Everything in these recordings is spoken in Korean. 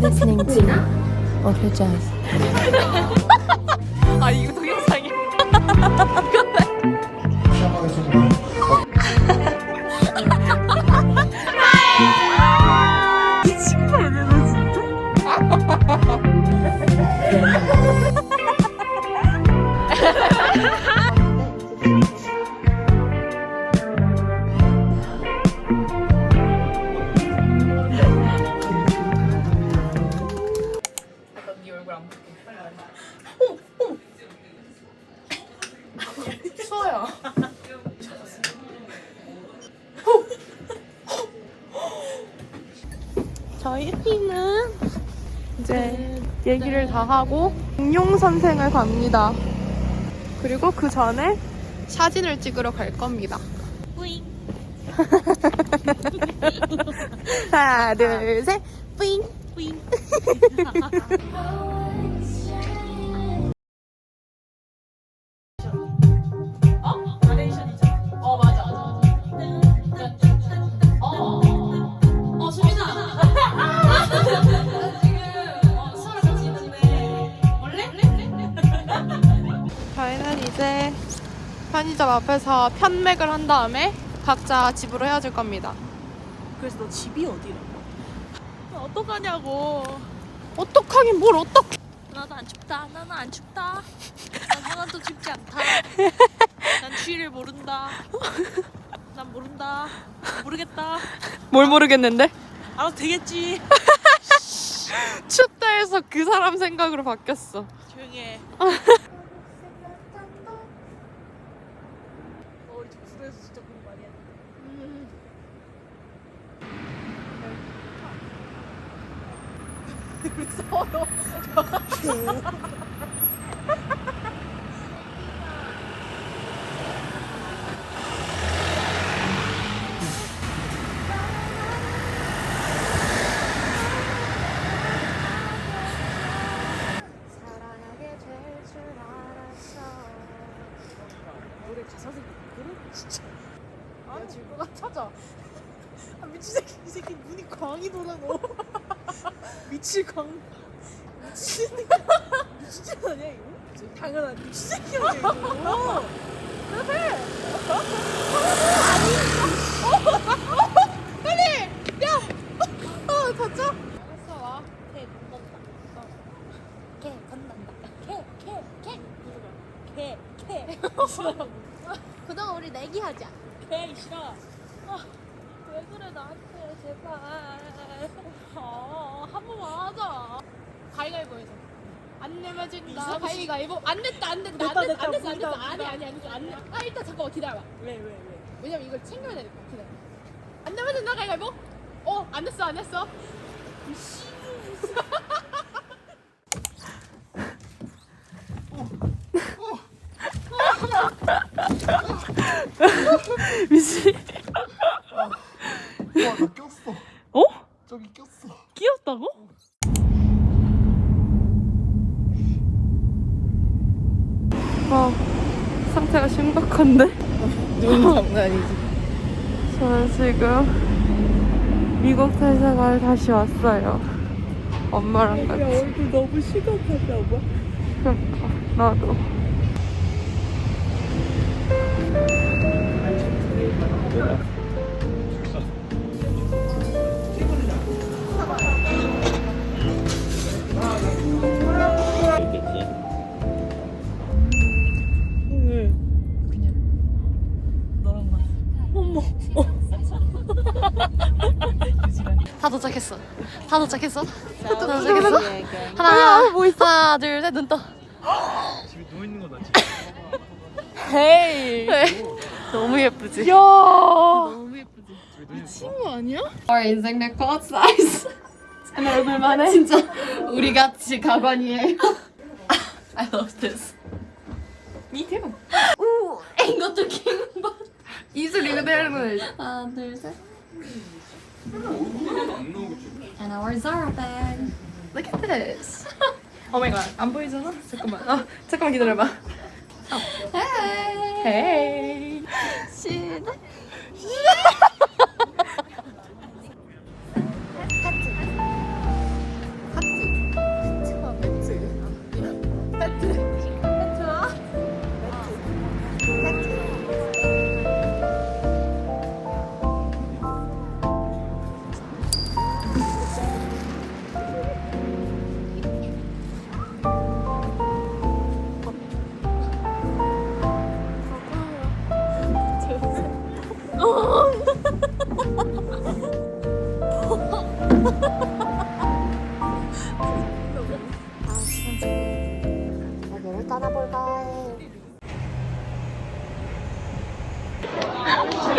listening to Audio Jazz. 아 이거 동영상이야. 미친 거 아니야 나 진짜? 수아야. 저희는 이제 얘기를 다 하고 공룡 선생을 갑니다. 그리고 그 전에 사진을 찍으러 갈 겁니다. 하나, 둘, 셋, 뿌잉. 뿌잉. 편의점 앞에서 편맥을 한 다음에 각자 집으로 헤어질 겁니다. 그래서 너 집이 어디라고? 어떡하냐고. 어떡하긴 뭘 어떡? 나도 안 춥다. 나는 안 춥다. 난 하나도 춥지 않다. 난 추위를 모른다. 난 모른다. 모르겠다. 뭘 모르겠는데? 알아도 되겠지. 춥다 해서 그 사람 생각으로 바뀌었어. 조용히 해. 어, 우리 북수에서 진짜 공부 많이 했는데. 노래 가사 생각 그래? 진짜. 아, 찾아. 아, 미친 새끼, 이 새끼 눈이 광이 돌아, 너. 미칠 광. 미친, 미친 아니야, 이거? 저 당연한 미친 새끼 아니야, 이거? 그래! 아니! 어? 빨리! 야! 어, 가자! 알았어, 와. 개 건넌다. 개 건넌다. 개, 개, 개! 개, 개. 싫어. 그동안 우리 내기하자. 개, 싫어. 아, 왜 그래, 나한테, 제발. 아, 한 번만 하자. 가위가위보에서. 안 내면 진다. 가위가위보. 안 됐다, 안 됐다, 됐다, 안 됐다, 됐다, 안 됐어, 안 됐어. 아니. 아니, 아니, 안 돼. 아, 일단 잠깐만 기다려봐. 왜, 왜, 왜? 왜냐면 이걸 챙겨야 되니까. 기다려. 안 내면 된다, 가위가위보. 어, 안 됐어, 안 됐어. 미지. 와, 나 꼈어. 어? 저기 꼈어. 끼었다고? 아, 상태가 심각한데? 눈 장난 아니지. 저는 지금 미국 사생활 다시 왔어요. 엄마랑 같이. 얼굴 너무 시각하지 않아? 그러니까 나도. 다 도착했어. 다 도착했어. 하나, 뭐 있어? 하나, 둘, 셋, 눈 떠. 집에 누워 있는 거 낫지? 헤이. 너무 예쁘지? 야. 있는 거. 친구 아니야? our 인생 레코드 사이즈. 내 얼굴만 해? 진짜 우리 같이 가관이에요. I love this. Me too. 우, 이것도. 입술 이거 내는 하나, 둘, 셋. And our Zara bag. Look at this. 오 마이 갓. 안 보이잖아? 잠깐만. 아, 잠깐만 기다려봐. Hey. 헤 Não, não, não.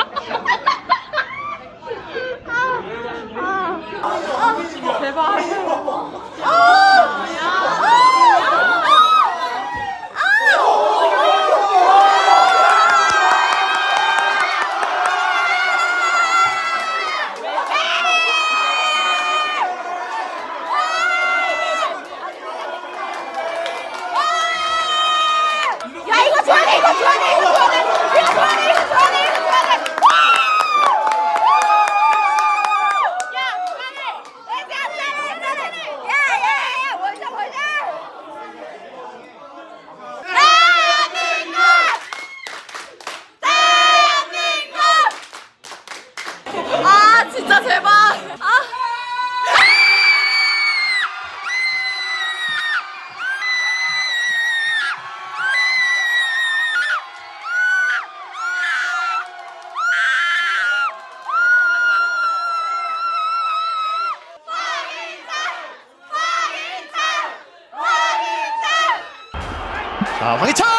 황희찬!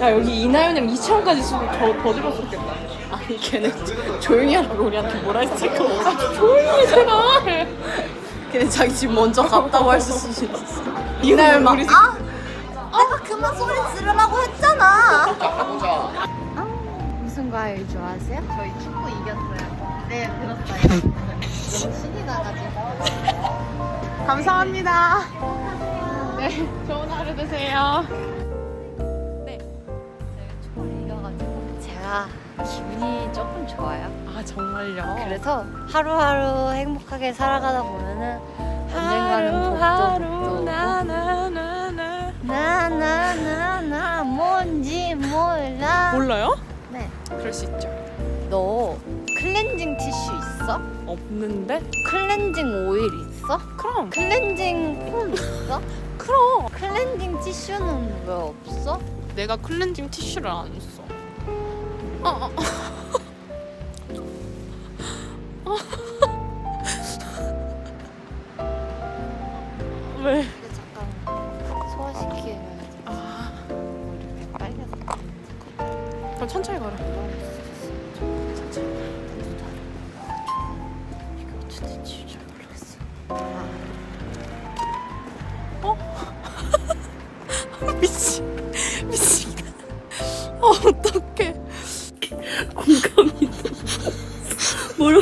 야 여기 이나연이랑 이채원까지 있으면 더, 더 들었었겠다 아니 걔네 조용히 하라고 우리한테 뭐라 했을까 아, 조용히 해 제발 걔네 자기 집 먼저 갔다고 할 수도 있어 이나연 막 아, 내가 그만 소리 지르라고 했잖아. 무슨 과일 좋아하세요? 저희 축구 이겼어요. 네, 들었어요. 너무 신이 나가지고. 감사합니다 네 좋은 하루 되세요 제가 기분이 조금 좋아요. 아 정말요? 그래서 하루하루 행복하게 살아가다 보면은 언젠가는 복도 복도 나나나나 나나나나 뭔지 몰라. 몰라요? 네. 그럴 수 있죠 너 클렌징 티슈 있어? 없는데? 클렌징 오일 있어? 그럼 클렌징 폼 있어? 그럼 클렌징 티슈는 왜 없어? 내가 클렌징 티슈를 안 써. 어, 어. 왜? 이게 잠깐 소화시키는 아, 이렇게 빨개서 그럼 천천히 걸어. 이거 어떻게 칠줄 모르겠어. 미친, 미친. 어, 어떡해. বড়